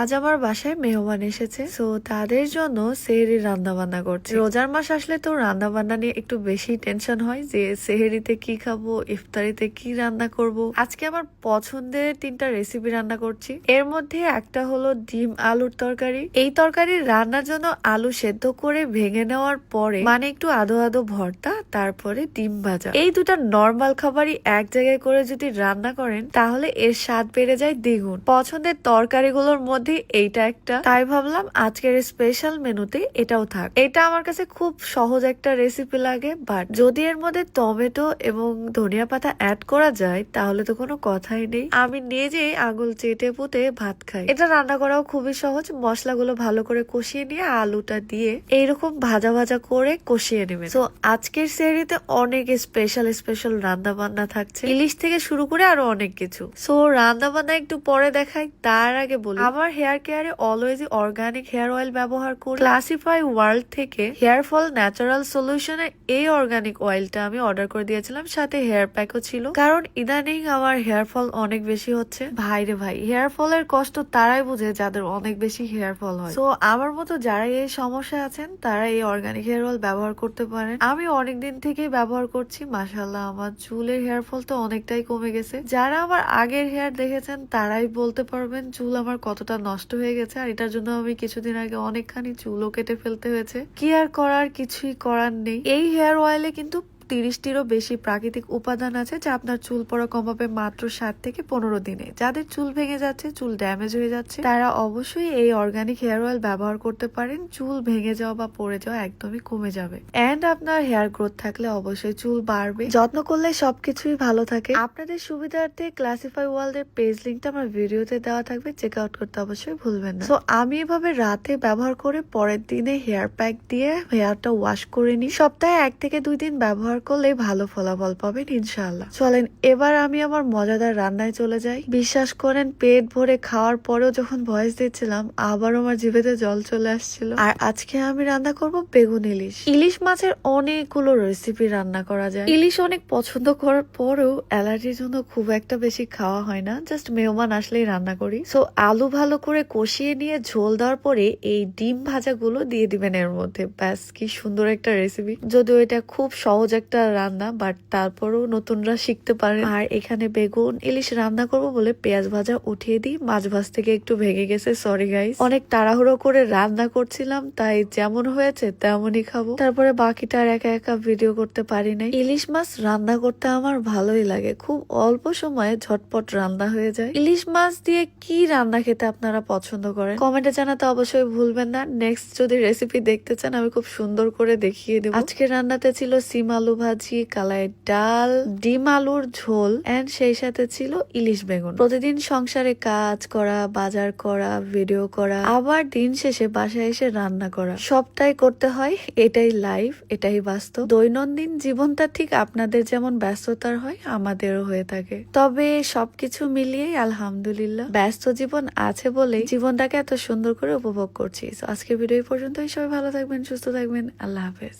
আজ আমার বাসায় মেহমান এসেছে। তো তাদের জন্য সেহেরি রান্না বান্না করছি। রোজার মাস আসলে তো রান্না বান্না নিয়ে একটু বেশি টেনশন হয় যে সেহেরিতে কি খাব, ইফতারিতে কি রান্না করব। আজকে আমার পছন্দের তিনটা রেসিপি রান্না করছি। এর মধ্যে একটা হলো ডিম আলুর তরকারি। এই তরকারি রান্নার জন্য আলু সেদ্ধ করে ভেঙে নেওয়ার পরে মানে একটু আদো আদো ভর্তা, তারপরে ডিম ভাজা। এই দুটা নর্মাল খাবারই এক জায়গায় করে যদি রান্না করেন, তাহলে এর স্বাদ বেড়ে যায় দ্বিগুণ। পছন্দের তরকারিগুলোর মধ্যে এইটা একটা। তাই ভাবলাম আজকের স্পেশাল মেনুতে এটাও থাক। এটা আমার কাছে খুব সহজ একটা রেসিপি লাগে বাট যদি এর মধ্যে টমেটো এবং ধনিয়া পাতা অ্যাড করা যায়, তাহলে তো কোনো কথাই নেই। আমি নিজেই আঙুল চেটে পুঁতে ভাত খাই। এটা রান্না করাও খুবই সহজ। মশলাগুলো ভালো করে কষিয়ে নিয়ে আলুটা দিয়ে এইরকম ভাজা ভাজা করে কষিয়ে নেবে তো আজকের সেরিতে অনেক স্পেশাল স্পেশাল রান্না বান্না থাকছে। ইলিশ থেকে শুরু করে আরও অনেক কিছু। সো রান্না বান্না একটু পরে দেখাই, তার আগে বলি, আমার হেয়ার কেয়ারে অলওয়েজ অর্গানিক হেয়ার অয়েল ব্যবহার করি ক্লাসিফাই ওয়ার্ল্ড থেকে হেয়ার ফল ন্যাচারাল সলিউশনের এই অর্গানিক অয়েলটা আমি অর্ডার করে দিয়েছিলাম। সাথে হেয়ার প্যাকও ছিল। কারণ ইদানিং আমার হেয়ার ফল অনেক বেশি হচ্ছে। ভাই রে ভাই, হেয়ার ফলের কষ্ট তারাই বুঝে যাদের অনেক বেশি হেয়ার ফল হয়। তো আমার মতো যারা এই সমস্যা আছেন, তারা এই অর্গানিক হেয়ার অয়েল ব্যবহার করতে পারেন। আমি অনেক দিন থেকেই ব্যবহার করছি। মাসাল্লাহ আমার চুলের হেয়ার ফল তো অনেকটাই কমে গেছে। যারা আমার আগের হেয়ার দেখেছেন, তারাই বলতে পারবেন, চুল আমার কতটা নষ্ট হয়ে গেছে, আর এটার জন্য আমি কিছুদিন আগে অনেকখানি চুলও কেটে ফেলতে হয়েছে। কি আর করার কিছুই করার নেই। এই হেয়ার অয়েলে কিন্তু তিরিশটিরও বেশি প্রাকৃতিক উপাদান আছে যা আপনার চুল পড়া কমাবে মাত্র সাত থেকে পনেরো দিনে। যাদের চুল ভেঙে যাচ্ছে, চুল ড্যামেজ হয়ে যাচ্ছে, তারা অবশ্যই এই অর্গানিক হেয়ার অয়েল ব্যবহার করতে পারেন। চুল ভেঙে যাওয়া বা পড়ে যাওয়া একদমই কমে যাবে। এন্ড আপনার হেয়ার গ্রোথ থাকলে অবশ্যই চুল বাড়বে। যত্ন করলে সবকিছুই ভালো থাকে। আপনাদের সুবিধার্থে ক্লাসিফাই ওয়ার্ল্ড এর পেজ লিঙ্কটা আমার ভিডিওতে দেওয়া থাকবে। চেক আউট করতে অবশ্যই ভুলবেন না। তো আমি এভাবে রাতে ব্যবহার করে পরের দিনে হেয়ার প্যাক দিয়ে হেয়ারটা ওয়াশ করে নিই। সপ্তাহে এক থেকে দুই দিন ব্যবহার করলে ভালো ফলাফল পাবেন, ইনশাআল্লাহ। চলেন, এবার আমি আমার মজাদার রান্নায় চলে যাই। বিশ্বাস করেন, পেট ভরে খাওয়ার পরেও যখন ভয়েস দিচ্ছিলাম আবার আমার জিভেতে জল চলে আসছিল। আর আজকে আমি রান্না করব বেগুন ইলিশ। ইলিশ মাছের অনেকগুলো রেসিপি রান্না করা যায়। ইলিশ অনেক পছন্দ করার পরেও অ্যালার্জির জন্য খুব একটা বেশি খাওয়া হয় না জাস্ট মেহমান আসলেই রান্না করি। সো আলু ভালো করে কষিয়ে নিয়ে ঝোল দেওয়ার পরে এই ডিম ভাজাগুলো দিয়ে দিবেন এর মধ্যে। ব্যাস, কি সুন্দর একটা রেসিপি যদিও এটা খুব সহজ একটা রান্না বাট তারপরও নতুনরা শিখতে পারে আর এখানে বেগুন, ইলিশ রান্না করব বলে পেঁয়াজ ভাজা উঠিয়ে দিই। মাছ ভাজ থেকে একটু ভেঙে গেছে সরি গাইস অনেক তাড়াহুড়ো করে রান্না করছিলাম, তাই যেমন হয়েছে তেমনই খাব। তারপরে বাকিটা আর একা একা ভিডিও করতে পারি নাই। ইলিশ মাছ রান্না করতে আমার ভালোই লাগে। খুব অল্প সময়ে ঝটপট রান্না হয়ে যায়। ইলিশ মাছ দিয়ে কি রান্না খেতে আপনারা পছন্দ করেন? কমেন্টে জানাতে অবশ্যই ভুলবেন না। নেক্সট যদি রেসিপি দেখতে চান, আমি খুব সুন্দর করে দেখিয়ে দেবো। আজকে রান্নাতে ছিল সিম আলু ভাজি কালাই ডাল, ডিম আলুর ঝোল এন্ড সেই সাথে ছিল ইলিশ বেগুন। প্রতিদিন সংসারে কাজ করা, বাজার করা ভিডিও করা, আবার দিন শেষে বাসায় এসে রান্না করা। সবটাই করতে হয়, এটাই লাইফ এটাই বাস্তব। দৈনন্দিন জীবনটা ঠিক আপনাদের যেমন ব্যস্ততার হয়, আমাদেরও হয়ে থাকে। তবে সবকিছু মিলিয়ে আলহামদুলিল্লাহ, ব্যস্ত জীবন আছে বলেই জীবনটাকে এত সুন্দর করে উপভোগ করছি। তো আজকের ভিডিও পর্যন্তই। সবাই ভালো থাকবেন, সুস্থ থাকবেন। আল্লাহ হাফেজ।